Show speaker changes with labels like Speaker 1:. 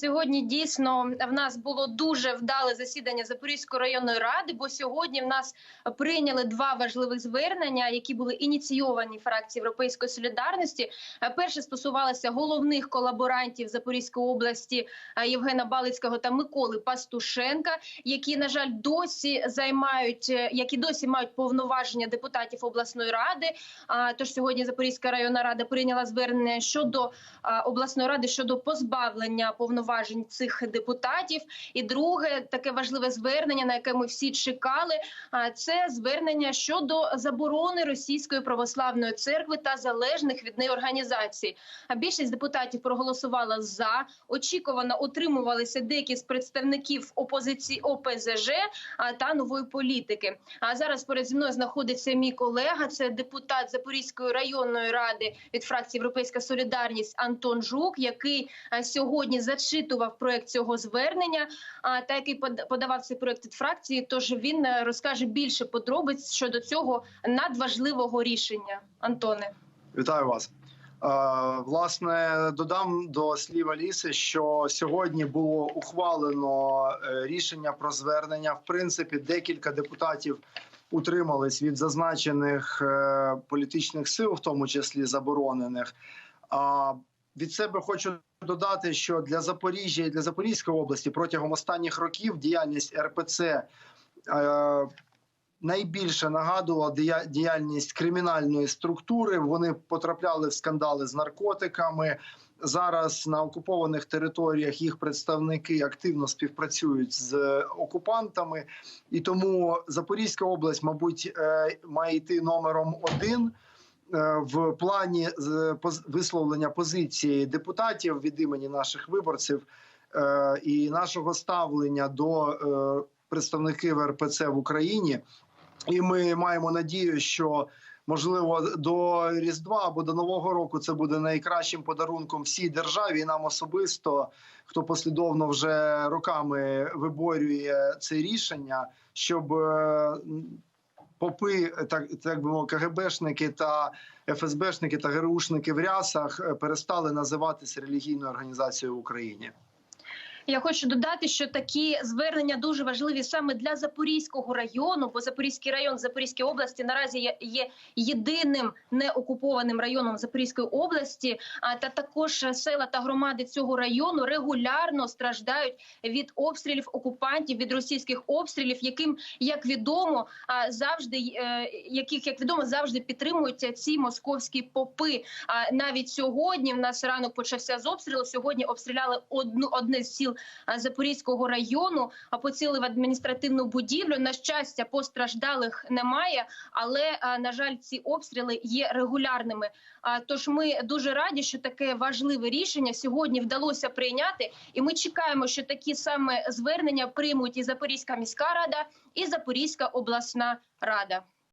Speaker 1: Сьогодні дійсно в нас було дуже вдале засідання Запорізької районної ради, бо сьогодні в нас прийняли два важливих звернення, які були ініційовані фракції Європейської солідарності. Е, Перше стосувалося головних колаборантів Запорізької області е, Євгена Балицького та Миколи Пастушенка, які на жаль досі займають, е, які досі мають повноваження депутатів обласної ради. Тож сьогодні Запорізька районна рада прийняла звернення щодо обласної ради щодо позбавлення повноважень цих депутатів. І друге таке важливе звернення, на яке ми всі чекали. Це звернення щодо заборони російської православної церкви та залежних від неї організацій. А більшість депутатів проголосувала за. Очікувано отримувалися деякі з представників опозиції ОПЗЖ та нової політики. А зараз поряд зі мною знаходиться мій колега, це депутат Запорізької районної ради від фракції Європейська Солідарність Антон Жук, який сьогодні зачитував проект цього звернення, а, та який под- подавав цей проект від фракції. Тож він е, розкаже більше подробиць щодо цього надважливого рішення. Антоне.
Speaker 2: Вітаю вас. Е, Власне, додам до слів Аліси, що сьогодні було ухвалено е, рішення про звернення. В принципі, декілька депутатів утримались від зазначених політичних сил, в тому числі заборонених. А від себе хочу додати, що для Запоріжжя і для Запорізької області протягом останніх років діяльність РПЦ. е, найбільше нагадувала дія- діяльність кримінальної структури. Вони потрапляли в скандали з наркотиками. Зараз на окупованих територіях їх представники активно співпрацюють з окупантами, і тому Запорізька область, мабуть, е, має йти номером один е, в плані висловлення позиції депутатів від імені наших виборців е, і нашого ставлення до е, представників РПЦ в Україні. І ми маємо надію, що можливо до Різдва або до Нового року це буде найкращим подарунком всій державі і нам особисто, хто послідовно вже роками виборює це рішення, щоб е, попи, так так би мов, КГБшники та ФСБшники та ГРУшники в рясах е, перестали називатися релігійною організацією в Україні.
Speaker 1: Я хочу додати, що такі звернення дуже важливі саме для Запорізького району, бо Запорізький район Запорізької області наразі є, єдиним неокупованим районом Запорізької області. Та також села та громади цього району регулярно страждають від обстрілів окупантів, від російських обстрілів, яким як відомо завжди е, яких як відомо завжди підтримуються ці московські попи. А навіть сьогодні в нас ранок почався з обстрілу. Сьогодні обстріляли одну одне з сіл Запорізького району, а поцілили в адміністративну будівлю. На щастя, постраждалих немає, але на жаль, ці обстріли є регулярними. А, Тож ми дуже раді, що таке важливе рішення сьогодні вдалося прийняти, і ми чекаємо, що такі саме звернення приймуть і Запорізька міська рада, і Запорізька обласна рада.